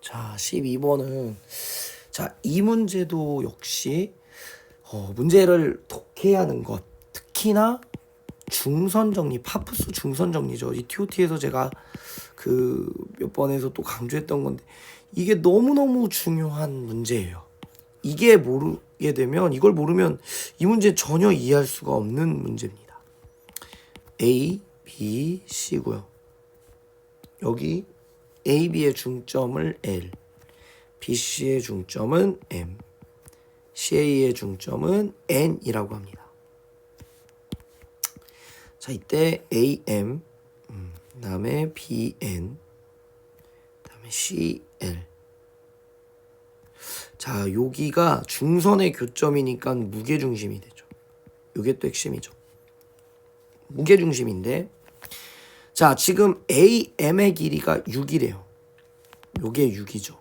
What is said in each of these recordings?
자, 12번은 자, 이 문제도 역시 어, 문제를 독해하는 것 특히나 중선 정리, 파푸스 중선 정리죠. 이 TOT에서 제가 그 몇 번에서 또 강조했던 건데 이게 너무너무 중요한 문제예요. 이게 모르게 되면 이걸 모르면 이 문제 전혀 이해할 수가 없는 문제입니다. A, B, C고요. 여기 A, B의 중점을 L, B, C의 중점은 M, CA의 중점은 N이라고 합니다. 자, 이때 AM, 음, 그다음에 BN, 그다음에 CL. 자, 여기가 중선의 교점이니까 무게 중심이 되죠. 이게 또 핵심이죠. 무게 중심인데 자, 지금 AM의 길이가 6이래요. 요게 6이죠.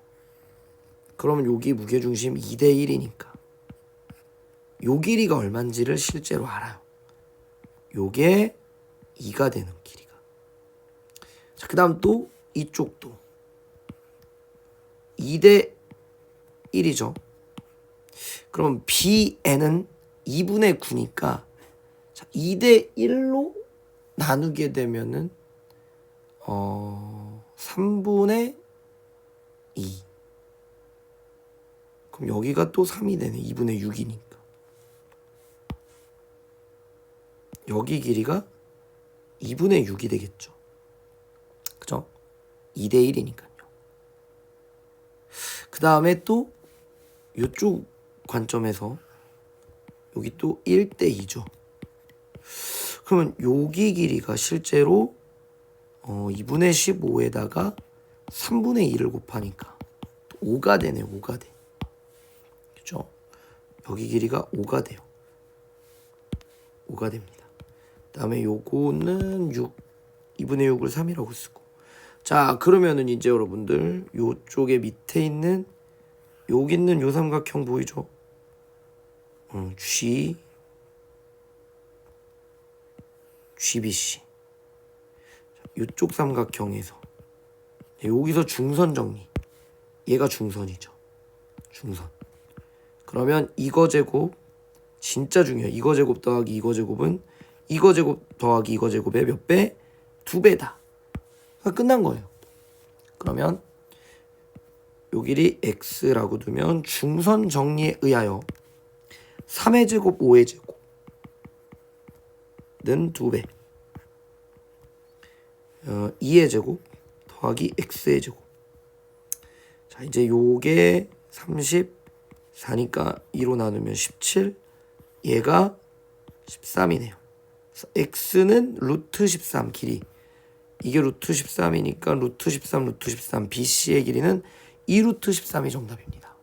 그러면 여기 무게 중심 2대 1이니까 요 길이가 얼마인지를 실제로 알아요. 요게 2가 되는 길이가. 자, 그다음 또 이쪽도 2대 1이죠. 그럼 BN은 2분의 9니까 자, 2대 1로 나누게 되면은 어 3분의 2. 그럼 여기가 또 3이 되네. 2분의 6이니까. 여기 길이가 2분의 6이 되겠죠. 그죠? 2대 1이니까요. 그 다음에 또 이쪽 관점에서 여기 또 1대 2죠. 그러면 여기 길이가 실제로 어 2분의 15에다가 3분의 2를 곱하니까 5가 되네 5가 돼. 그죠? 여기 길이가 5가 돼요. 5가 됩니다. 그 다음에 요거는 6 2분의 6을 3이라고 쓰고 자 그러면은 이제 여러분들 요쪽에 밑에 있는 여기 있는 요 삼각형 보이죠? 음, G GBC 이쪽 삼각형에서. 여기서 중선 정리. 얘가 중선이죠. 중선. 그러면 이거 제곱 진짜 중요해 이거 제곱 더하기 이거 제곱은 이거 제곱 더하기 이거 제곱의 몇 배? 두 배다. 끝난 거예요. 그러면 요 길이 x라고 두면 중선 정리에 의하여 3의 제곱 5의 제곱 는 2배. 어, 2의 제곱 더하기 x의 제곱. 자, 이제 요게 34니까 2로 나누면 17. 얘가 13이네요. x는 루트 13 길이. 이게 루트 13이니까 루트 13 루트 13 BC의 길이는 2루트 13이 정답입니다.